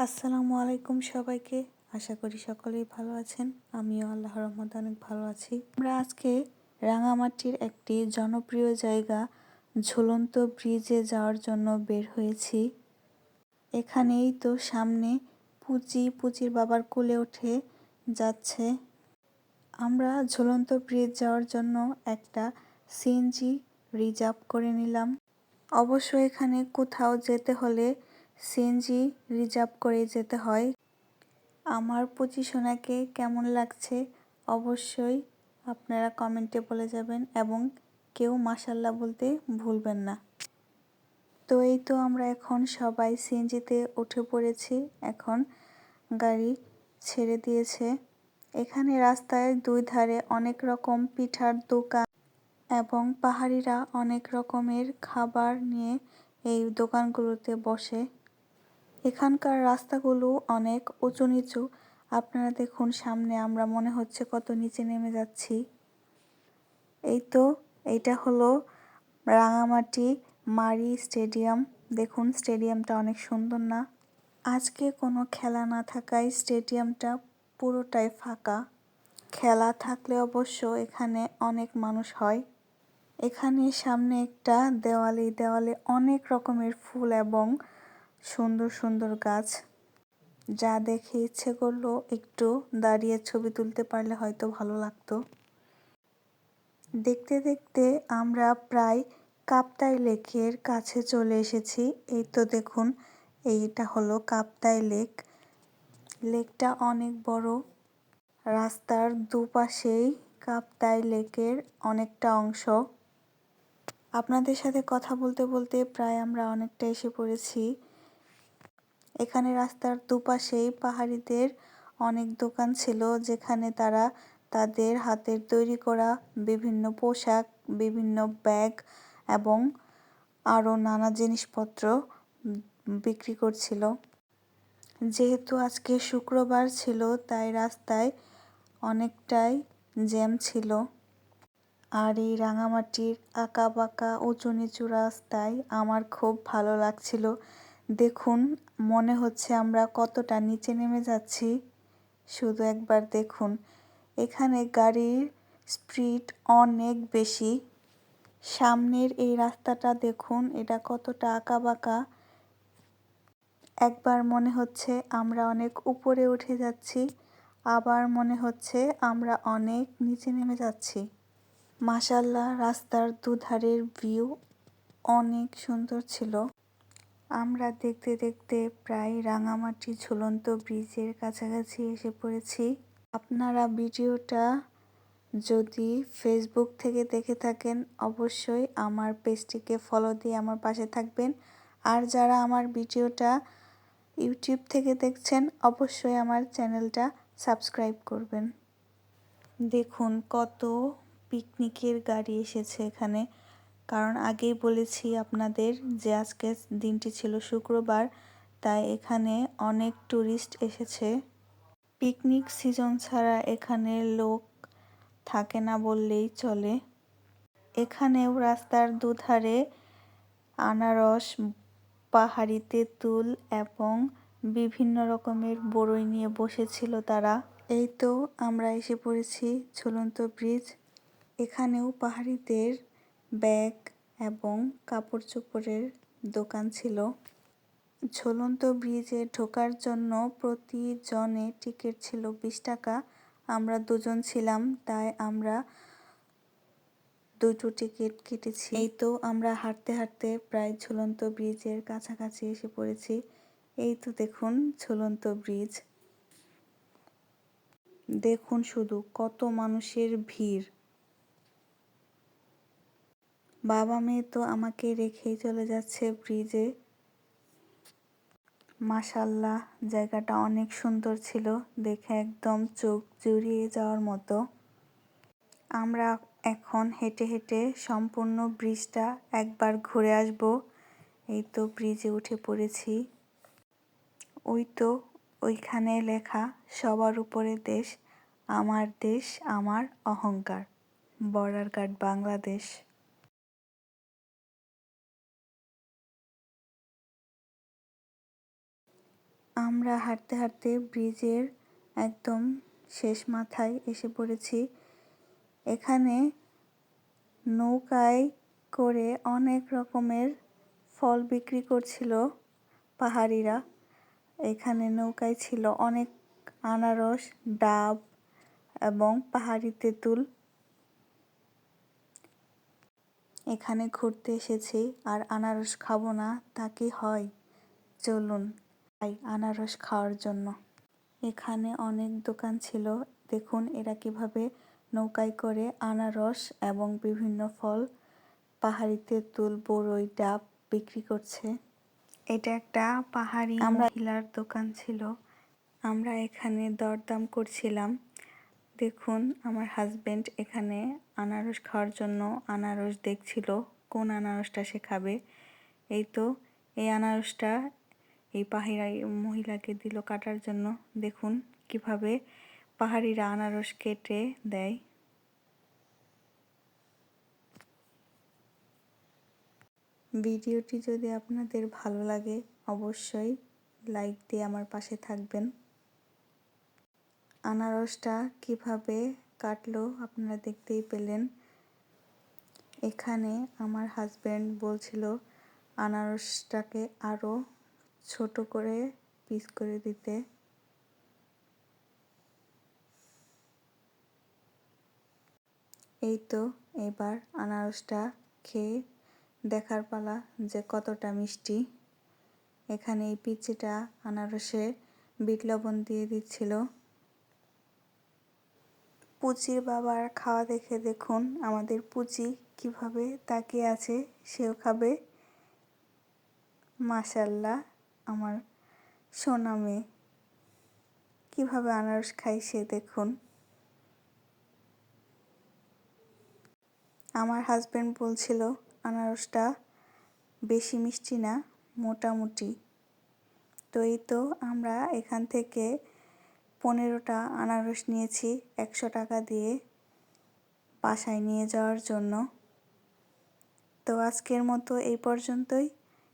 আসসালামু আলাইকুম সবাইকে। আশা করি সকলেই ভালো আছেন। আমিও আল্লাহ রহমতে অনেক ভালো আছি। আমরা আজকে রাঙামাটির একটি জনপ্রিয় জায়গা, ঝুলন্ত ব্রিজে যাওয়ার জন্য বের হয়েছি। এখানেই তো সামনে পুচি পুচির বাবার কোলে উঠে যাচ্ছে। আমরা ঝুলন্ত ব্রিজ যাওয়ার জন্য একটা সিএনজি রিজার্ভ করে নিলাম। অবশ্য এখানে কোথাও যেতে হলে সিএনজি রিজার্ভ করে যেতে হয়। আমার পজিশনাকে কেমন লাগছে অবশ্যই আপনারা কমেন্টে বলে যাবেন এবং কেউ মাসাল্লাহ বলতে ভুলবেন না। তো এই তো আমরা এখন সবাই সিএনজিতে উঠে পড়েছি। এখন গাড়ি ছেড়ে দিয়েছে। এখানে রাস্তায় দুই ধারে অনেক রকম পিঠার দোকান এবং পাহাড়িরা অনেক রকমের খাবার নিয়ে এই দোকানগুলোতে বসে। এখানকার রাস্তাগুলো অনেক উঁচু নিচু। আপনারা দেখুন সামনে আমরা মনে হচ্ছে কত নিচে নেমে যাচ্ছি। এই তো এইটা হলো রাঙামাটি মারি স্টেডিয়াম। দেখুন স্টেডিয়ামটা অনেক সুন্দর না। আজকে কোনো খেলা না থাকায় স্টেডিয়ামটা পুরোটাই ফাঁকা। খেলা থাকলে অবশ্য এখানে অনেক মানুষ হয়। এখানে সামনে একটা দেওয়ালে দেওয়ালে অনেক রকমের ফুল এবং সুন্দর সুন্দর গাছ। যা দেখে ইচ্ছে করল একটু দাঁড়িয়ে ছবি তুলতে পারলে হয়তো ভালো লাগতো। দেখতে দেখতে আমরা প্রায় কাপ্তাই লেকের কাছে চলে এসেছি। এই তো দেখুন, এইটা হলো কাপ্তাই লেক। লেকটা অনেক বড়। রাস্তার দুপাশেই কাপ্তাই লেকের অনেকটা অংশ। আপনাদের সাথে কথা বলতে বলতে প্রায় আমরা অনেকটা এসে পড়েছি। এখানে রাস্তার দুপাশেই পাহাড়িদের অনেক দোকান ছিল, যেখানে তারা তাদের হাতের তৈরি করা বিভিন্ন পোশাক, বিভিন্ন ব্যাগ এবং আরও নানা জিনিসপত্র বিক্রি করছিল। যেহেতু আজকে শুক্রবার ছিল, তাই রাস্তায় অনেকটাই জ্যাম ছিল। আর এই রাঙামাটির আঁকা বাঁকা উঁচু নিচু রাস্তায় আমার খুব ভালো লাগছিল। দেখুন, মনে হচ্ছে আমরা কতটা নিচে নেমে যাচ্ছি। শুধু একবার দেখুন, এখানে গাড়ির স্পিড অনেক বেশি। সামনের এই রাস্তাটা দেখুন, এটা কতটা আঁকা বাঁকা একবার মনে হচ্ছে আমরা অনেক উপরে উঠে যাচ্ছি, আবার মনে হচ্ছে আমরা অনেক নিচে নেমে যাচ্ছি। মাসাল্লাহ রাস্তার দুধারের ভিউ অনেক সুন্দর ছিল। আমরা দেখতে দেখতে প্রায় রাঙামাটি ঝুলন্ত ব্রিজের কাছাকাছি এসে পড়েছি। আপনারা ভিডিওটা যদি ফেসবুক থেকে দেখে থাকেন, অবশ্যই আমার পেজটিকে ফলো দিয়ে আমার পাশে থাকবেন। আর যারা আমার ভিডিওটা ইউটিউব থেকে দেখছেন, অবশ্যই আমার চ্যানেলটা সাবস্ক্রাইব করবেন। দেখুন কত পিকনিকের গাড়ি এসেছে এখানে। কারণ আগেই বলেছি আপনাদের যে আজকে দিনটি ছিল শুক্রবার, তাই এখানে অনেক ট্যুরিস্ট এসেছে। পিকনিক সিজন ছাড়া এখানে লোক থাকে না বললেই চলে। এখানেও রাস্তার দুধারে আনারস, পাহাড়ি তেঁতুল এবং বিভিন্ন রকমের বড়ই নিয়ে বসেছিল তারা। এই তো আমরা এসে পড়েছি ঝুলন্ত ব্রিজ। এখানেও পাহাড়িদের ব্যাগ এবং কাপড় চোপড়ের দোকান ছিল। ঝুলন্ত ব্রিজে ঢোকার জন্য প্রতি জনে টিকিট ছিল বিশ টাকা। আমরা দুজন ছিলাম, তাই আমরা দুটো টিকিট কেটেছি। এই তো আমরা হাঁটতে হাঁটতে প্রায় ঝুলন্ত ব্রিজের কাছাকাছি এসে পড়েছি। এই তো দেখুন ঝুলন্ত ব্রিজ। দেখুন শুধু কত মানুষের ভিড়। বাবা মেয়ে তো আমাকে রেখেই চলে যাচ্ছে ব্রিজে মাসাল্লাহ জায়গাটা অনেক সুন্দর ছিল, দেখে একদম চোখ জুড়িয়ে যাওয়ার মতো। আমরা এখন হেঁটে হেঁটে সম্পূর্ণ ব্রিজটা একবার ঘুরে আসব। এই তো ব্রিজে উঠে পড়েছি। ওই তো ওইখানে লেখা, সবার উপরে দেশ, আমার দেশ, আমার অহংকার। বর্ডার গার্ড বাংলাদেশ আমরা হাঁটতে হাঁটতে ব্রিজের একদম শেষ মাথায় এসে পড়েছি। এখানে নৌকায় করে অনেক রকমের ফল বিক্রি করছিল পাহাড়িরা। এখানে নৌকায় ছিল অনেক আনারস, ডাব এবং পাহাড়ি তেঁতুল। এখানে ঘুরতে এসেছি, আর আনারস খাব না, তা কি হয়? চলুন। তাই আনারস খাওয়ার জন্য। এখানে অনেক দোকান ছিল। দেখুন এরা কীভাবে নৌকায় করে আনারস এবং বিভিন্ন ফল পাহাড়ি তেঁতুল বড়ই ডাব বিক্রি করছে। এটা একটা পাহাড়ি মহিলার দোকান ছিল। আমরা এখানে দরদাম করছিলাম। দেখুন আমার হাজবেন্ড এখানে আনারস খাওয়ার জন্য আনারস দেখছিল। কোন আনারসটা সে খাবে? এই তো এই আনারসটা এই পাহাড়ি মহিলাকে দিল কাটার জন্য। দেখুন কীভাবে পাহাড়িরা আনারস কেটে দেয়। ভিডিওটি যদি আপনাদের ভালো লাগে, অবশ্যই লাইক দিয়ে আমার পাশে থাকবেন। আনারসটা কীভাবে কাটলো আপনারা দেখতেই পেলেন। এখানে আমার হাজব্যান্ড বলছিল, আনারসটাকে আরও ছোট করে পিস করে দিতে। এই তো এবার আনারসটা খেয়ে দেখার পালা যে কতটা মিষ্টি। এখানে এই পিচিটা আনারসে বিট লবণ দিয়ে দিচ্ছিল। পুচির বাবার খাওয়া দেখে দেখুন আমাদের পুচি কীভাবে তাকিয়ে আছে সেও খাবে। মাশাল্লাহ। আমার সোনা মেয়ে। কীভাবে আনারস খাই সে দেখুন। আমার হাজব্যান্ড বলছিল, আনারসটা বেশি মিষ্টি না, মোটামুটি। তো এই তো আমরা এখান থেকে পনেরোটা আনারস নিয়েছি একশো টাকা দিয়ে বাসায় নিয়ে যাওয়ার জন্য। তো আজকের মতো এই পর্যন্তই।